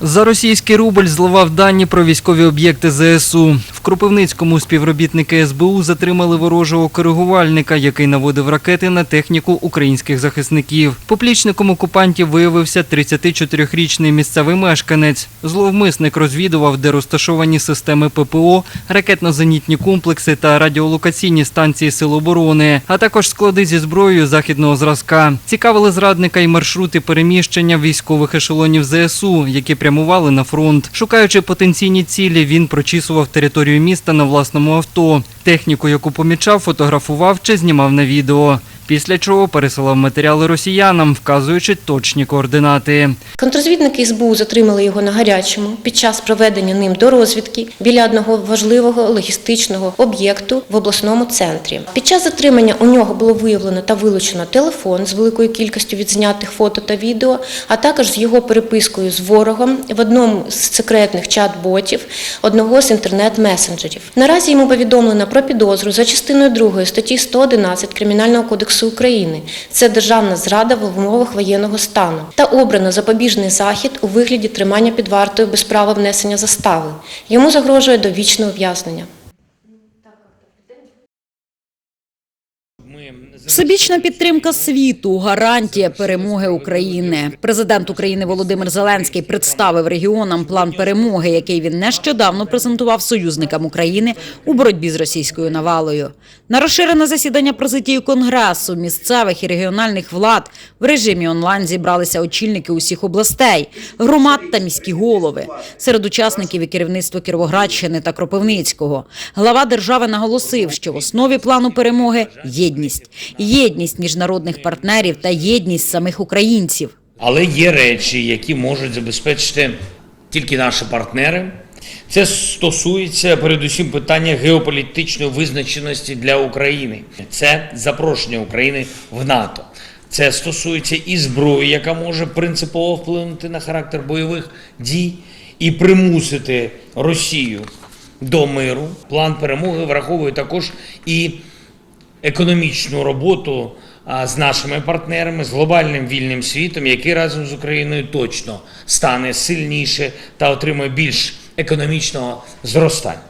За російський рубль зливав дані про військові об'єкти ЗСУ. В Кропивницькому співробітники СБУ затримали ворожого коригувальника, який наводив ракети на техніку українських захисників. Поплічником окупантів виявився 34-річний місцевий мешканець. Зловмисник розвідував, де розташовані системи ППО, ракетно-зенітні комплекси та радіолокаційні станції Сил оборони, а також склади зі зброєю західного зразка. Цікавили зрадника й маршрути переміщення військових ешелонів ЗСУ, які прямували на фронт. Шукаючи потенційні цілі, він прочісував територію міста на власному авто. Техніку, яку помічав, фотографував чи знімав на відео. Після чого пересилав матеріали росіянам, вказуючи точні координати. Контрозвідники СБУ затримали його на гарячому під час проведення ним до розвідки біля одного важливого логістичного об'єкту в обласному центрі. Під час затримання у нього було виявлено та вилучено телефон з великою кількістю відзнятих фото та відео, а також з його перепискою з ворогом в одному з секретних чат-ботів одного з інтернет-месенджерів. Наразі йому повідомлено про підозру за частиною 2 статті 111 Кримінального кодексу України. Це державна зрада в умовах воєнного стану та обрано запобіжний захід у вигляді тримання під вартою без права внесення застави. Йому загрожує довічне ув'язнення. Всебічна підтримка світу гарантія перемоги України. Президент України Володимир Зеленський представив регіонам план перемоги, який він нещодавно презентував союзникам України у боротьбі з російською навалою. На розширене засідання президії конгресу місцевих і регіональних влад в режимі онлайн зібралися очільники усіх областей, громад та міські голови. Серед учасників і керівництво Кіровоградщини та Кропивницького. Глава держави наголосив, що в основі плану перемоги єдність, єдність міжнародних партнерів та єдність самих українців. Але є речі, які можуть забезпечити тільки наші партнери. Це стосується передусім питання геополітичної визначеності для України. Це запрошення України в НАТО. Це стосується і зброї, яка може принципово вплинути на характер бойових дій і примусити Росію до миру. План перемоги враховує також і економічну роботу з нашими партнерами, з глобальним вільним світом, який разом з Україною точно стане сильніше та отримує більш економічного зростання.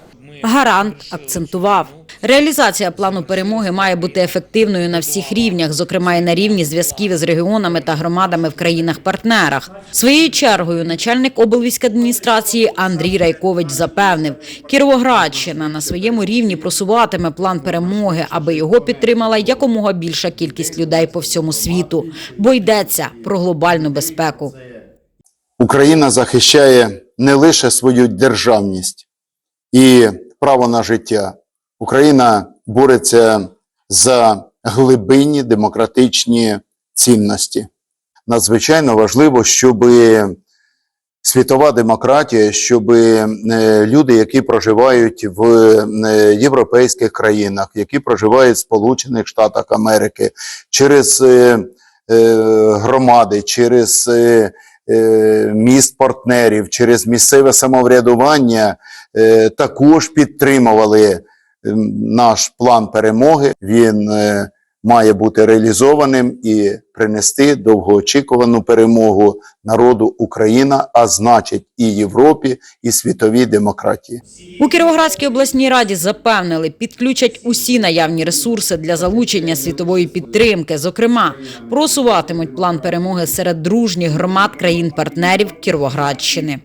Гарант акцентував. Реалізація плану перемоги має бути ефективною на всіх рівнях, зокрема і на рівні зв'язків із регіонами та громадами в країнах-партнерах. Своєю чергою начальник облвійськадміністрації Андрій Райкович запевнив, Кіровоградщина на своєму рівні просуватиме план перемоги, аби його підтримала якомога більша кількість людей по всьому світу, бо йдеться про глобальну безпеку. Україна захищає не лише свою державність і право на життя. Україна бореться за глибинні демократичні цінності. Надзвичайно важливо, щоб світова демократія, щоб люди, які проживають в е, європейських країнах, які проживають в Сполучених Штатах Америки, через е, е, громади, через е, е, міст партнерів, через місцеве самоврядування е, також підтримували е, наш план перемоги. Він е, має бути реалізованим і принести довгоочікувану перемогу народу Україна, а значить і Європі, і світовій демократії. У Кіровоградській обласній раді запевнили, підключать усі наявні ресурси для залучення світової підтримки. Зокрема, просуватимуть план перемоги серед дружніх громад країн-партнерів Кіровоградщини.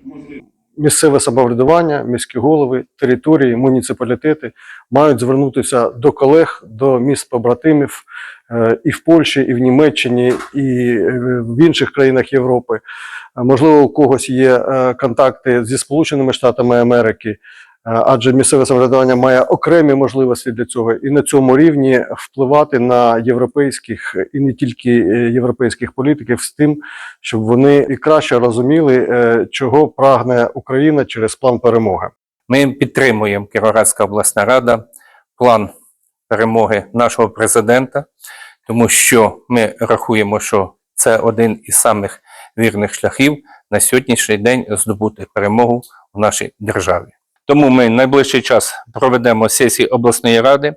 Місцеве самоврядування, міські голови, території, муніципалітети мають звернутися до колег, до міст побратимів е, і в Польщі, і в Німеччині, і е, в інших країнах Європи. Можливо, у когось є е, контакти зі Сполученими Штатами Америки, е, адже місцеве самоврядування має окремі можливості для цього, і на цьому рівні впливати на європейських і не тільки е, європейських політиків з тим, щоб вони і краще розуміли, е, чого прагне Україна через план перемоги. Ми підтримуємо Кіровоградська обласна рада, план перемоги нашого президента, тому що ми рахуємо, що це один із самих вірних шляхів на сьогоднішній день здобути перемогу в нашій державі. Тому ми найближчий час проведемо сесії обласної ради,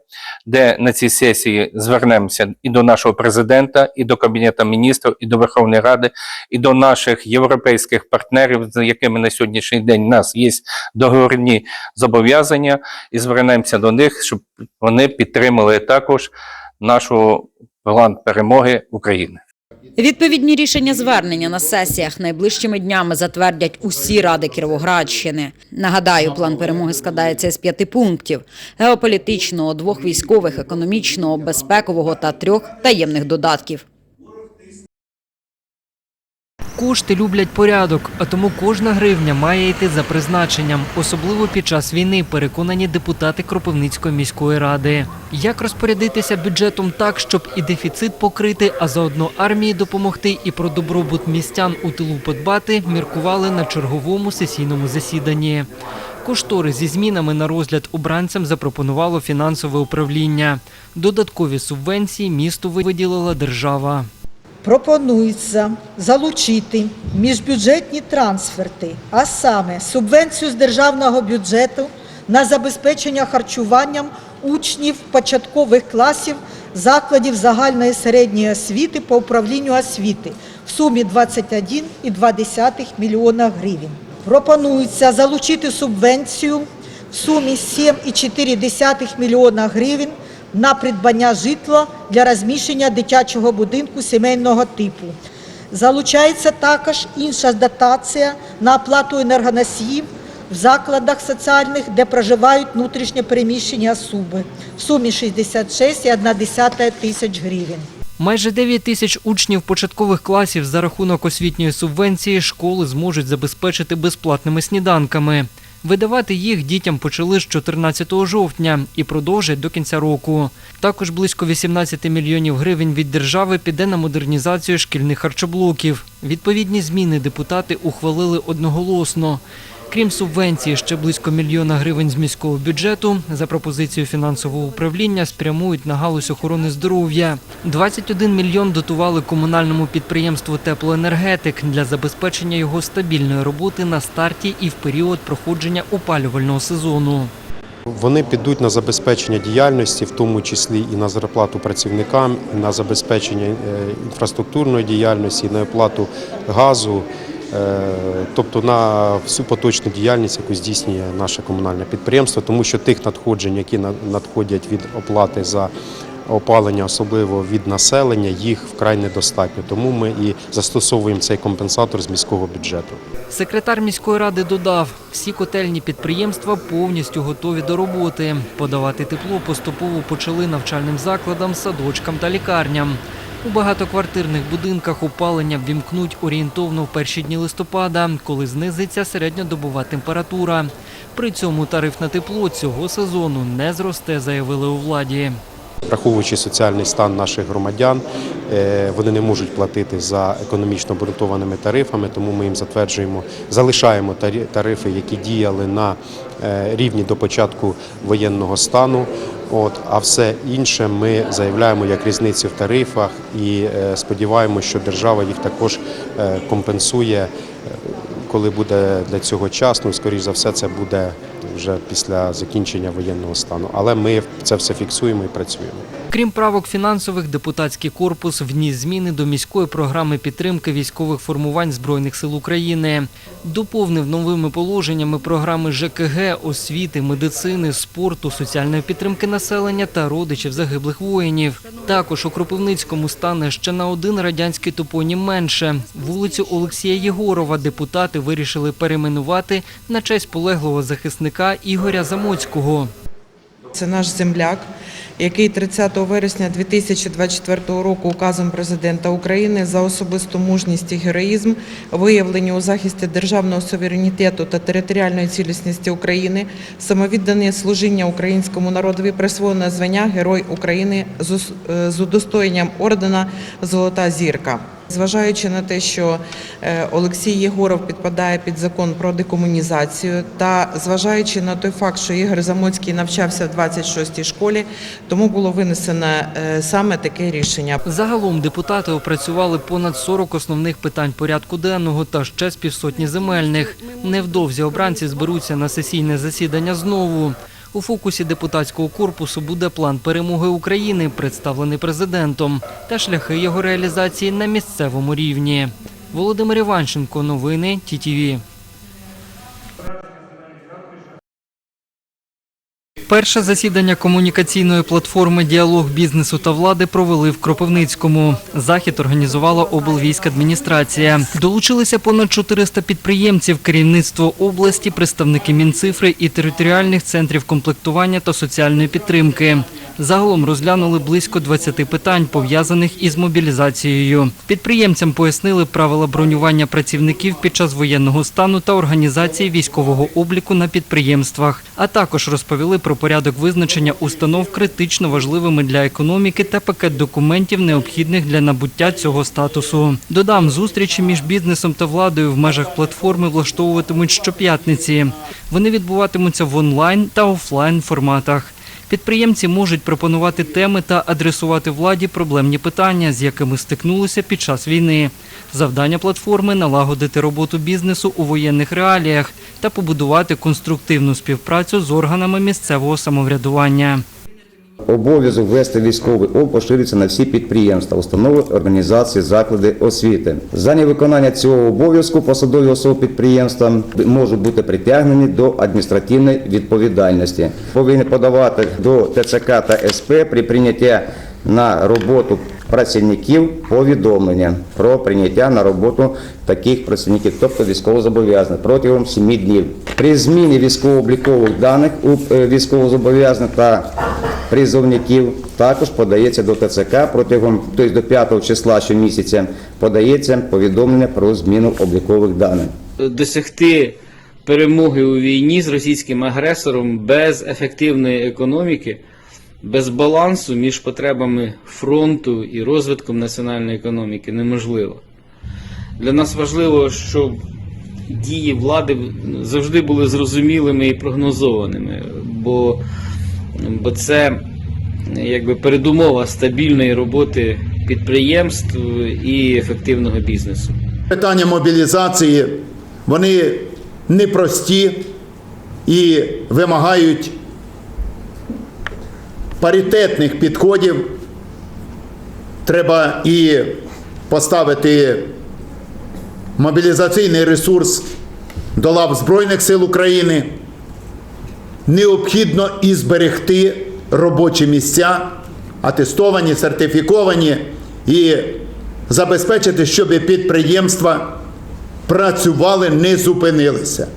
де на цій сесії звернемося і до нашого президента, і до Кабінету міністрів, і до Верховної Ради, і до наших європейських партнерів, з якими на сьогоднішній день у нас є договірні зобов'язання, і звернемося до них, щоб вони підтримали також нашу план перемоги України. Відповідні рішення звернення на сесіях найближчими днями затвердять усі ради Кіровоградщини. Нагадаю, план перемоги складається з п'яти пунктів: геополітичного, двох військових, економічного, безпекового та трьох таємних додатків. Кошти люблять порядок, а тому кожна гривня має йти за призначенням, особливо під час війни, переконані депутати Кропивницької міської ради. Як розпорядитися бюджетом так, щоб і дефіцит покрити, а заодно армії допомогти і про добробут містян у тилу подбати, міркували на черговому сесійному засіданні. Кошторис зі змінами на розгляд обранцям запропонувало фінансове управління. Додаткові субвенції місту виділила держава. Пропонується залучити міжбюджетні трансферти, а саме субвенцію з державного бюджету на забезпечення харчуванням учнів початкових класів закладів загальної середньої освіти по управлінню освіти в сумі 21,2 мільйона гривень. Пропонується залучити субвенцію в сумі 7,4 мільйона гривень на придбання житла для розміщення дитячого будинку сімейного типу. Залучається також інша дотація на оплату енергоносіїв в закладах соціальних, де проживають внутрішньо переміщені особи в сумі 66,1 тисяч гривень. Майже 9 тисяч учнів початкових класів за рахунок освітньої субвенції школи зможуть забезпечити безплатними сніданками. Видавати їх дітям почали з 14 жовтня і продовжать до кінця року. Також близько 18 мільйонів гривень від держави піде на модернізацію шкільних харчоблоків. Відповідні зміни депутати ухвалили одноголосно. Крім субвенції, ще близько мільйона гривень з міського бюджету за пропозицією фінансового управління спрямують на галузь охорони здоров'я. 21 мільйон дотували комунальному підприємству Теплоенергетик для забезпечення його стабільної роботи на старті і в період проходження опалювального сезону. Вони підуть на забезпечення діяльності, в тому числі і на зарплату працівникам, на забезпечення е, інфраструктурної діяльності, на оплату газу, тобто на всю поточну діяльність, яку здійснює наше комунальне підприємство, тому що тих надходжень, які надходять від оплати за опалення, особливо від населення, їх вкрай недостатньо. Тому ми і застосовуємо цей компенсатор з міського бюджету. Секретар міської ради додав, всі котельні підприємства повністю готові до роботи. Подавати тепло поступово почали навчальним закладам, садочкам та лікарням. У багатоквартирних будинках опалення ввімкнуть орієнтовно в перші дні листопада, коли знизиться середньодобова температура. При цьому тариф на тепло цього сезону не зросте, заявили у владі. Враховуючи соціальний стан наших громадян, е, вони не можуть платити за економічно обґрунтованими тарифами, тому ми їм затверджуємо, залишаємо тарифи, які діяли на е, рівні до початку воєнного стану. От, а все інше ми заявляємо як різниці в тарифах і е, сподіваємося, що держава їх також е, компенсує, е, коли буде для цього час. Ну, скоріш за все, це буде вже після закінчення воєнного стану. Але ми це все фіксуємо і працюємо. Крім правок фінансових, депутатський корпус вніс зміни до міської програми підтримки військових формувань Збройних сил України. Доповнив новими положеннями програми ЖКГ, освіти, медицини, спорту, соціальної підтримки населення та родичів загиблих воїнів. Також у Кропивницькому стане ще на один радянський топонім менше. Вулицю Олексія Єгорова депутати вирішили перейменувати на честь полеглого захисника Ігоря Замоцького. Це наш земляк, який 30 вересня 2024 року указом президента України за особисту мужність і героїзм, виявлені у захисті державного суверенітету та територіальної цілісності України, самовіддане служіння українському народові присвоєне звання Герой України з е, удостоєнням ордена Золота зірка. Зважаючи на те, що е, Олексій Єгоров підпадає під закон про декомунізацію, та зважаючи на той факт, що Ігор Замоцький навчався в 26-й школі, тому було винесено е, саме таке рішення. Загалом депутати опрацювали понад 40 основних питань порядку денного та ще з півсотні земельних. Невдовзі обранці зберуться на сесійне засідання знову. У фокусі депутатського корпусу буде план перемоги України, представлений президентом, та шляхи його реалізації на місцевому рівні. Володимир Іванченко, новини ТІТІВІ. Перше засідання комунікаційної платформи Діалог бізнесу та влади провели в Кропивницькому. Захід організувала облвійськадміністрація. Долучилися понад 400 підприємців, керівництво області, представники Мінцифри і територіальних центрів комплектування та соціальної підтримки. Загалом розглянули близько 20 питань, пов'язаних із мобілізацією. Підприємцям пояснили правила бронювання працівників під час воєнного стану та організації військового обліку на підприємствах, а також розповіли про порядок визначення установ критично важливими для економіки та пакет документів, необхідних для набуття цього статусу. Додам, зустрічі між бізнесом та владою в межах платформи влаштовуватимуть щоп'ятниці. Вони відбуватимуться в онлайн та офлайн форматах. Підприємці можуть пропонувати теми та адресувати владі проблемні питання, з якими стикнулися під час війни. Завдання платформи налагодити роботу бізнесу у воєнних реаліях та побудувати конструктивну співпрацю з органами місцевого самоврядування. Обов'язок ввести військовий облік поширюється на всі підприємства, установи, організації, заклади освіти. За невиконання цього обов'язку посадові особи підприємства можуть бути притягнені до адміністративної відповідальності. Повинні подавати до ТЦК та СП при прийнятті на роботу працівників повідомлення про прийняття на роботу таких працівників, тобто військовозобов'язаних, протягом 7 днів. При зміні військово-облікових даних у е, військовозобов'язаних та призовників також подається до ТЦК протягом, тобто до 5 числа щомісяця подається повідомлення про зміну облікових даних. досягти перемоги у війні з російським агресором без ефективної економіки, без балансу між потребами фронту і розвитком національної економіки неможливо. Для нас важливо, щоб дії влади завжди були зрозумілими і прогнозованими, бо, бо це якби передумова стабільної роботи підприємств і ефективного бізнесу. Питання мобілізації вони непрості і вимагають паритетних підходів. Треба і поставити мобілізаційний ресурс до лав Збройних сил України. Необхідно і зберегти робочі місця, атестовані, сертифіковані, і забезпечити, щоб підприємства працювали, не зупинилися.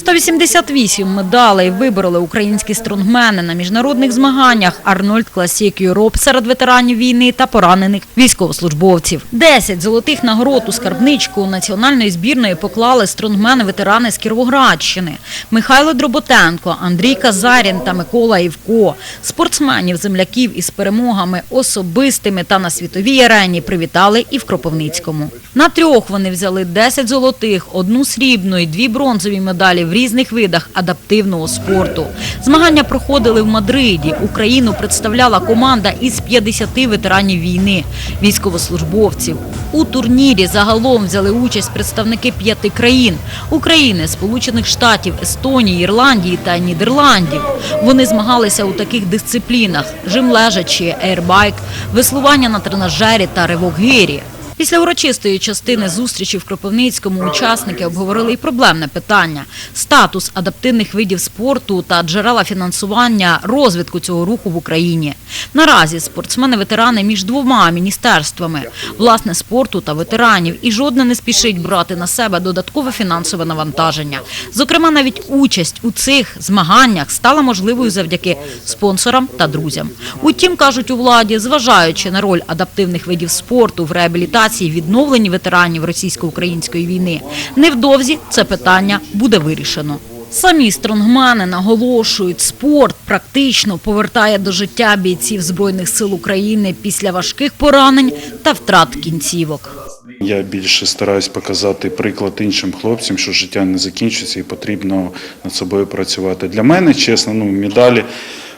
188 медалей вибороли українські стронгмени на міжнародних змаганнях Арнольд Класік Юроп серед ветеранів війни та поранених військовослужбовців. 10 золотих нагород у скарбничку національної збірної поклали стронгмени-ветерани з Кіровоградщини Михайло Дроботенко, Андрій Казарін та Микола Івко. Спортсменів земляків із перемогами особистими та на світовій арені привітали і в Кропивницькому. На трьох вони взяли 10 золотих, одну срібну і дві бронзові медалі в різних видах адаптивного спорту. Змагання проходили в Мадриді. Україну представляла команда із 50 ветеранів війни, військовослужбовців. У турнірі загалом взяли участь представники п'яти країн: України, Сполучених Штатів, Естонії, Ірландії та Нідерландів. Вони змагалися у таких дисциплінах: жим лежачі, ейрбайк, веслування на тренажері та ривок гирі. Після урочистої частини зустрічі в Кропивницькому учасники обговорили і проблемне питання – статус адаптивних видів спорту та джерела фінансування розвитку цього руху в Україні. Наразі спортсмени-ветерани між двома міністерствами – власне спорту та ветеранів, і жодне не спішить брати на себе додаткове фінансове навантаження. Зокрема, навіть участь у цих змаганнях стала можливою завдяки спонсорам та друзям. Утім, кажуть у владі, зважаючи на роль адаптивних видів спорту в реабілітації і відновленні ветеранів російсько-української війни, невдовзі це питання буде вирішено. Самі стронгмани наголошують, спорт практично повертає до життя бійців Збройних сил України після важких поранень та втрат кінцівок. Я більше стараюсь показати приклад іншим хлопцям, що життя не закінчується і потрібно над собою працювати. Для мене, чесно, ну медалі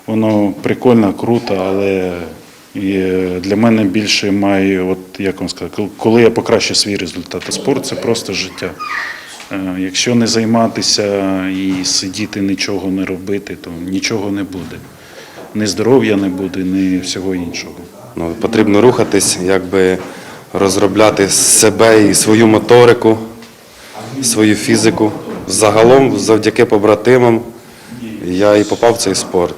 воно прикольно, круто, але і для мене більше має, от як вам сказати, коли я покращу свій результат. Спорт це просто життя. Е, Якщо не займатися і сидіти, нічого не робити, то нічого не буде. Ні здоров'я не буде, ні всього іншого. Ну, потрібно рухатись, якби розробляти себе і свою моторику, свою фізику. Загалом, завдяки побратимам, я і попав в цей спорт.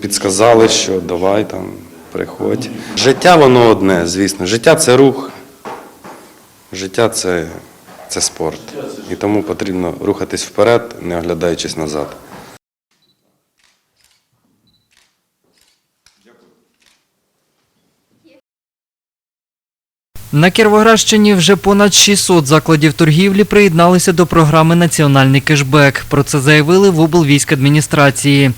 Підсказали, що давай там, приходь. Життя воно одне, звісно. Життя це рух, життя це, це спорт. І тому потрібно рухатись вперед, не оглядаючись назад. На Кіровоградщині вже понад 600 закладів торгівлі приєдналися до програми Національний кешбек. Про це заявили в облвійськадміністрації.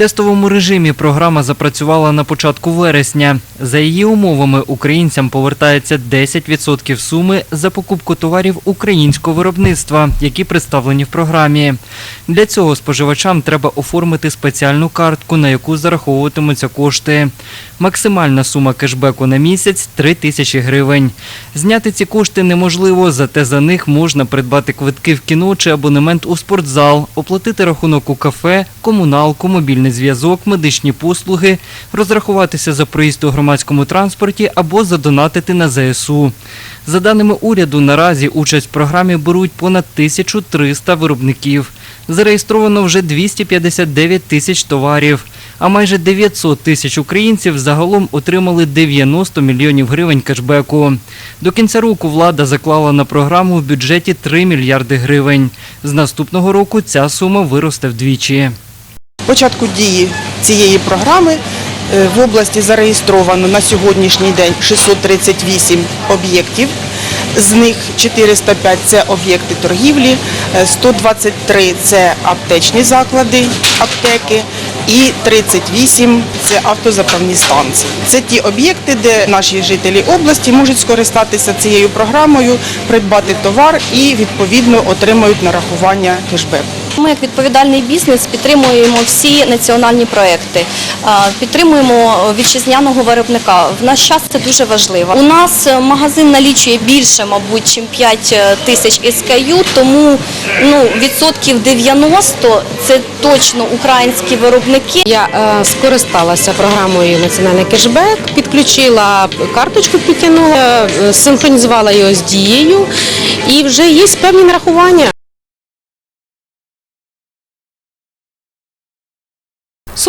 Тестовому режимі програма запрацювала на початку вересня. За її умовами українцям повертається 10% суми за покупку товарів українського виробництва, які представлені в програмі. Для цього споживачам треба оформити спеціальну картку, на яку зараховуватимуться кошти. Максимальна сума кешбеку на місяць 3 тисячі гривень. Зняти ці кошти неможливо, зате за них можна придбати квитки в кіно чи абонемент у спортзал, оплатити рахунок у кафе, комуналку, мобільний зв'язок, медичні послуги, розрахуватися за проїзд у громадському транспорті або задонатити на ЗСУ. За даними уряду, наразі участь в програмі беруть понад 1300 виробників. Зареєстровано вже 259 тисяч товарів, а майже 900 тисяч українців загалом отримали 90 мільйонів гривень кешбеку. До кінця року влада заклала на програму в бюджеті 3 мільярди гривень. З наступного року ця сума виросте вдвічі. Початку дії цієї програми е, в області зареєстровано на сьогоднішній день 638 об'єктів. З них 405 – це об'єкти торгівлі, е, 123 – це аптечні заклади, аптеки і 38 – це автозаправні станції. Це ті об'єкти, де наші жителі області можуть скористатися цією програмою, придбати товар і відповідно отримають нарахування кешбеку. Ми, як відповідальний бізнес, підтримуємо всі національні проекти, підтримуємо вітчизняного виробника. В наш час це дуже важливо. У нас е, магазин налічує більше, мабуть, ніж 5 тисяч SKU, тому ну, відсотків 90 – це точно українські виробники. Я е, скористалася програмою Національний кешбек, підключила карточку, підтягнула, е, синхронізувала його з дією і вже є певні нарахування.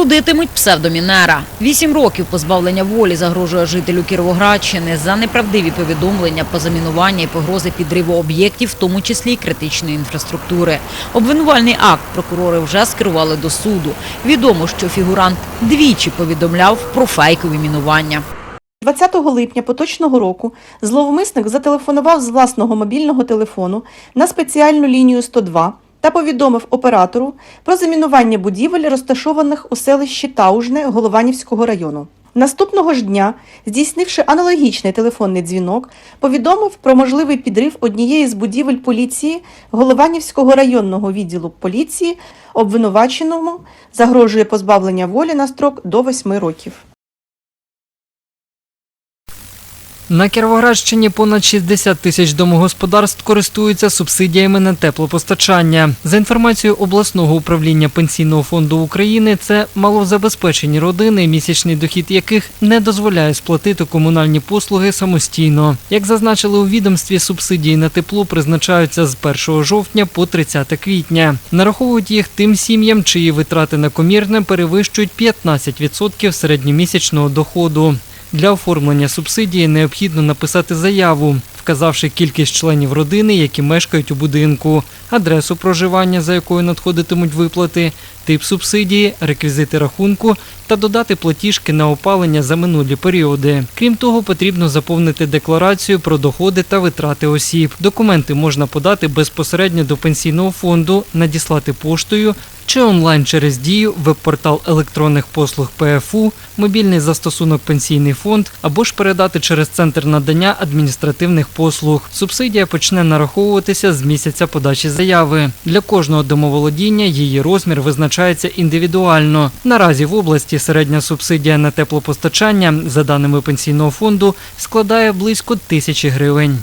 Судитимуть псевдомінера. Вісім років позбавлення волі загрожує жителю Кіровоградщини за неправдиві повідомлення, позамінування і погрози підриву об'єктів, в тому числі й критичної інфраструктури. Обвинувальний акт прокурори вже скерували до суду. Відомо, що фігурант двічі повідомляв про фейкові мінування. 20 липня поточного року зловмисник зателефонував з власного мобільного телефону на спеціальну лінію 102 та повідомив оператору про замінування будівель, розташованих у селищі Таужне Голованівського району. Наступного ж дня, здійснивши аналогічний телефонний дзвінок, повідомив про можливий підрив однієї з будівель поліції Голованівського районного відділу поліції, обвинуваченому загрожує позбавлення волі на строк до 8 років. На Кіровоградщині понад 60 тисяч домогосподарств користуються субсидіями на теплопостачання. За інформацією обласного управління пенсійного фонду України, це малозабезпечені родини, місячний дохід яких не дозволяє сплатити комунальні послуги самостійно. Як зазначили у відомстві, субсидії на тепло призначаються з 1 жовтня по 30 квітня. Нараховують їх тим сім'ям, чиї витрати на комірне перевищують 15% середньомісячного доходу. Для оформлення субсидії необхідно написати заяву, вказавши кількість членів родини, які мешкають у будинку, адресу проживання, за якою надходитимуть виплати, тип субсидії, реквізити рахунку та додати платіжки на опалення за минулі періоди. Крім того, потрібно заповнити декларацію про доходи та витрати осіб. Документи можна подати безпосередньо до пенсійного фонду, надіслати поштою чи онлайн через дію, веб-портал електронних послуг ПФУ, мобільний застосунок Пенсійний фонд або ж передати через центр надання адміністративних послуг. Субсидія почне нараховуватися з місяця подачі заяви. Для кожного домоволодіння її розмір визначається індивідуально. Наразі в області середня субсидія на теплопостачання, за даними пенсійного фонду, складає близько тисячі гривень.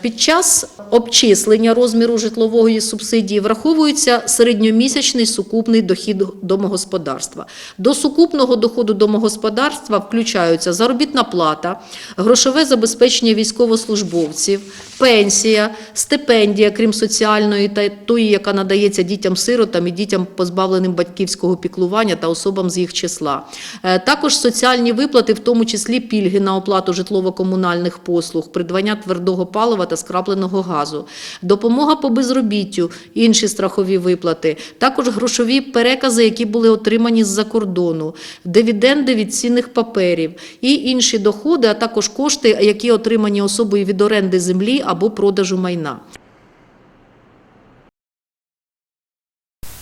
Під час обчислення розміру житлової субсидії враховується середньомісячний сукупний дохід домогосподарства. До сукупного доходу домогосподарства включаються заробітна плата, грошове забезпечення військовослужбовців, пенсія, стипендія, крім соціальної та тої, яка надається дітям-сиротам і дітям, позбавленим батьківського піклування та особам з їх числа. Е, Також соціальні виплати, в тому числі пільги на оплату житлово-комунальних послуг, придбання твердого палива та скрапленого газу, допомога по безробіттю, інші страхові виплати, також грошові перекази, які були отримані з-за кордону, дивіденди від цінних паперів і інші доходи, а також кошти, які отримані особою від оренди землі або продажу майна.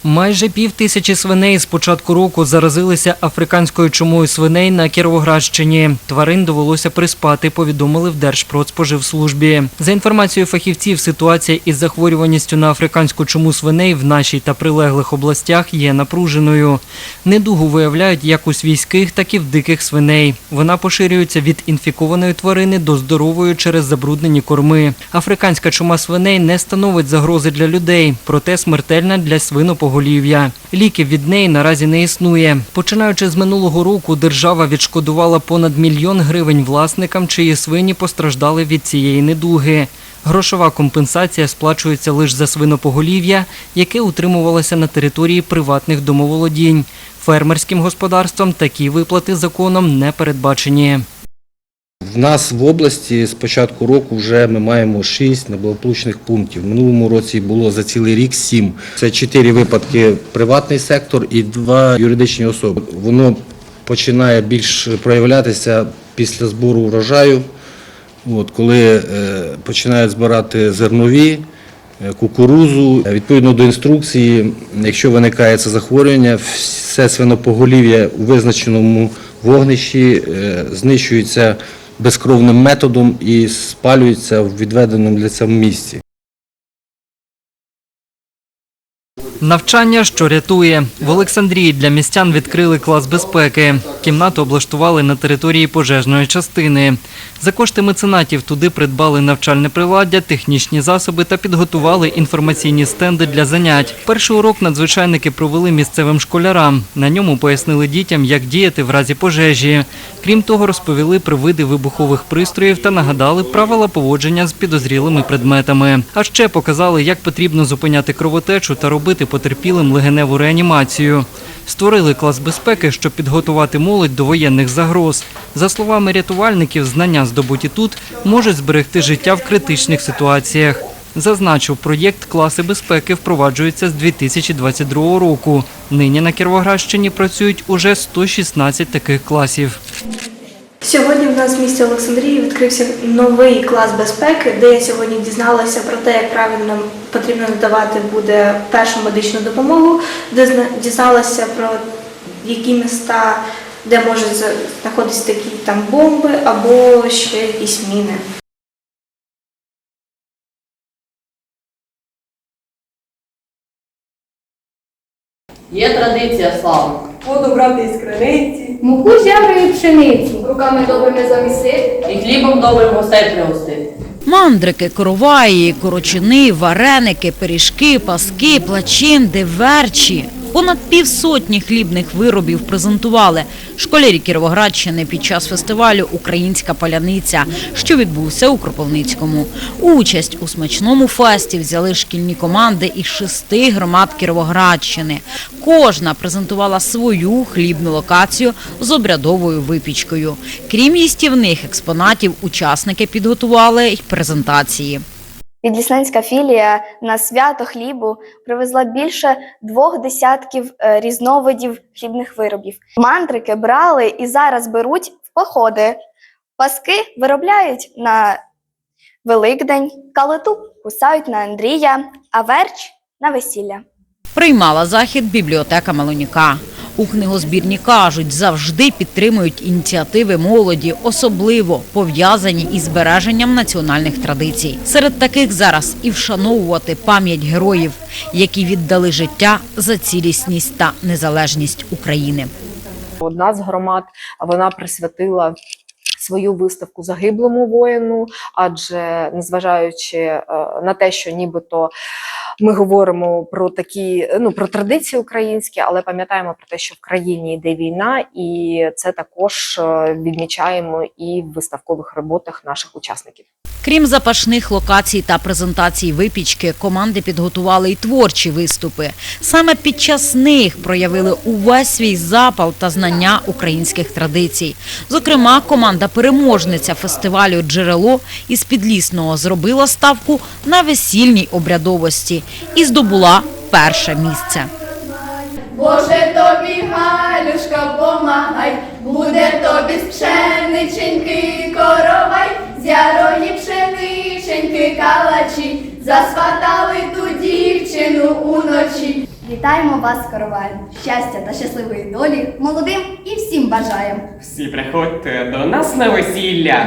Майже пів тисячі свиней з початку року заразилися африканською чумою свиней на Кіровоградщині. Тварин довелося приспати, повідомили в Держпродспоживслужбі. За інформацією фахівців, ситуація із захворюваністю на африканську чуму свиней в нашій та прилеглих областях є напруженою. Недугу виявляють як у свійських, так і в диких свиней. Вона поширюється від інфікованої тварини до здорової через забруднені корми. Африканська чума свиней не становить загрози для людей, проте смертельна для свинопоголів'я. Ліків від неї наразі не існує. Починаючи з минулого року, держава відшкодувала понад мільйон гривень власникам, чиї свині постраждали від цієї недуги. Грошова компенсація сплачується лише за свинопоголів'я, яке утримувалося на території приватних домоволодінь. Фермерським господарствам такі виплати законом не передбачені. В нас в області з початку року вже ми маємо 6 неблагополучних пунктів. В минулому році було за цілий рік 7. Це 4 випадки приватний сектор і 2 юридичні особи. Воно починає більш проявлятися після збору врожаю, от, коли е, починають збирати зернові, е, кукурузу. Відповідно до інструкції, якщо виникає це захворювання, все свинопоголів'я у визначеному вогнищі е, знищується безкровним методом і спалюється в відведеному для цього місці. Навчання, що рятує. В Олександрії для містян відкрили клас безпеки. Кімнату облаштували на території пожежної частини. За кошти меценатів туди придбали навчальне приладдя, технічні засоби та підготували інформаційні стенди для занять. Перший урок надзвичайники провели місцевим школярам. На ньому пояснили дітям, як діяти в разі пожежі. Крім того, розповіли про види вибухових пристроїв та нагадали правила поводження з підозрілими предметами. А ще показали, як потрібно зупиняти кровотечу та робити потерпілим легеневу реанімацію. Створили клас безпеки, щоб підготувати молодь до воєнних загроз. За словами рятувальників, знання, здобуті тут, можуть зберегти життя в критичних ситуаціях. Зазначив, проєкт класи безпеки впроваджується з 2022 року. Нині на Кіровоградщині працюють уже 116 таких класів. Сьогодні в нас в місті Олександрії відкрився новий клас безпеки, де я сьогодні дізналася про те, як правильно потрібно надавати буде першу медичну допомогу, де дізналася про які міста, де можуть знаходитися такі там бомби або ще якісь міни. Є традиція слава. Воду брати із криниці, Муку зяброю пшеницю. Руками добрими замісити. І хлібом добрим гостей пригостити. Мандрики, короваї, корочини, вареники, пиріжки, паски, плачинди, верчі. Понад півсотні хлібних виробів презентували школярі Кіровоградщини під час фестивалю Українська паляниця, що відбувся у Кропивницькому. Участь у смачному фесті взяли шкільні команди із шести громад Кіровоградщини. Кожна презентувала свою хлібну локацію з обрядовою випічкою. Крім їстівних експонатів, учасники підготували й презентації. Підлісненська філія на свято хлібу привезла більше двох десятків е, різновидів хлібних виробів. Мандрики брали і зараз беруть в походи. Паски виробляють на Великдень, калиту кусають на Андрія, а верч на весілля. Приймала захід бібліотека Мелоніка. У книгозбірні кажуть, завжди підтримують ініціативи молоді, особливо пов'язані із збереженням національних традицій. Серед таких зараз і вшановувати пам'ять героїв, які віддали життя за цілісність та незалежність України. Одна з громад вона присвятила свою виставку загиблому воїну, адже незважаючи е, на те, що нібито ми говоримо про такі ну про традиції українські, але пам'ятаємо про те, що в країні йде війна, і це також е, відмічаємо і в виставкових роботах наших учасників. Крім запашних локацій та презентацій випічки, команди підготували й творчі виступи. Саме під час них проявили увесь свій запал та знання українських традицій. Зокрема, команда переможниця фестивалю Джерело із Підлісного зробила ставку на весільній обрядовості і здобула перше місце. Боже тобі, Галюшка, помагай, буде тобі з пшениченьки коровай, з ярої пшениченьки калачі, засватали ту дівчину уночі. Вітаємо вас, коровай! Щастя та щасливої долі молодим і всім бажаємо! Всі приходьте до нас на весілля.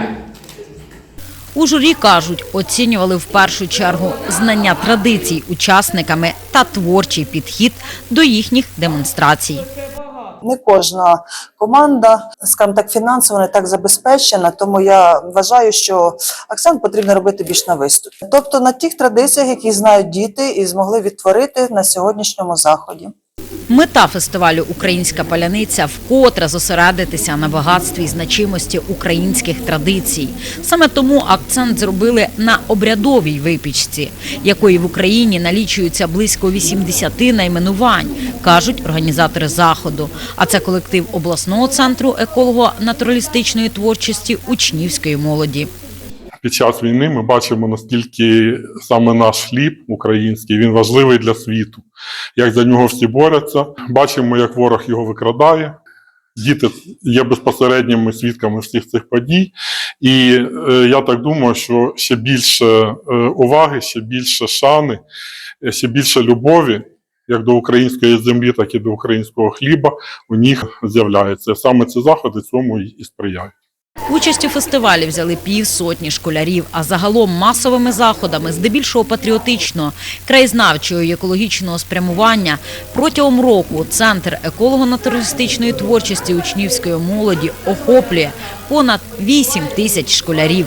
У журі кажуть, оцінювали в першу чергу знання традицій учасниками та творчий підхід до їхніх демонстрацій. Не кожна команда, скажімо так, фінансово не так забезпечена, тому я вважаю, що акцент потрібно робити більш на виступ. Тобто на тих традиціях, які знають діти і змогли відтворити на сьогоднішньому заході. Мета фестивалю Українська паляниця вкотре зосередитися на багатстві і значимості українських традицій. Саме тому акцент зробили на обрядовій випічці, якої в Україні налічується близько 80 найменувань, кажуть організатори заходу. А це колектив обласного центру еколого-натуралістичної творчості учнівської молоді. Під час війни ми бачимо, наскільки саме наш хліб український він важливий для світу, як за нього всі борються. Бачимо, як ворог його викрадає. Діти є безпосередніми свідками всіх цих подій. І е, я так думаю, що ще більше е, уваги, ще більше шани, е, ще більше любові, як до української землі, так і до українського хліба, у них з'являється. Саме ці заходи цьому і сприяють. Участь у фестивалі взяли півсотні школярів, а загалом масовими заходами, здебільшого патріотичного, краєзнавчого і екологічного спрямування, протягом року Центр еколого-натуралістичної творчості учнівської молоді охоплює понад 8 тисяч школярів.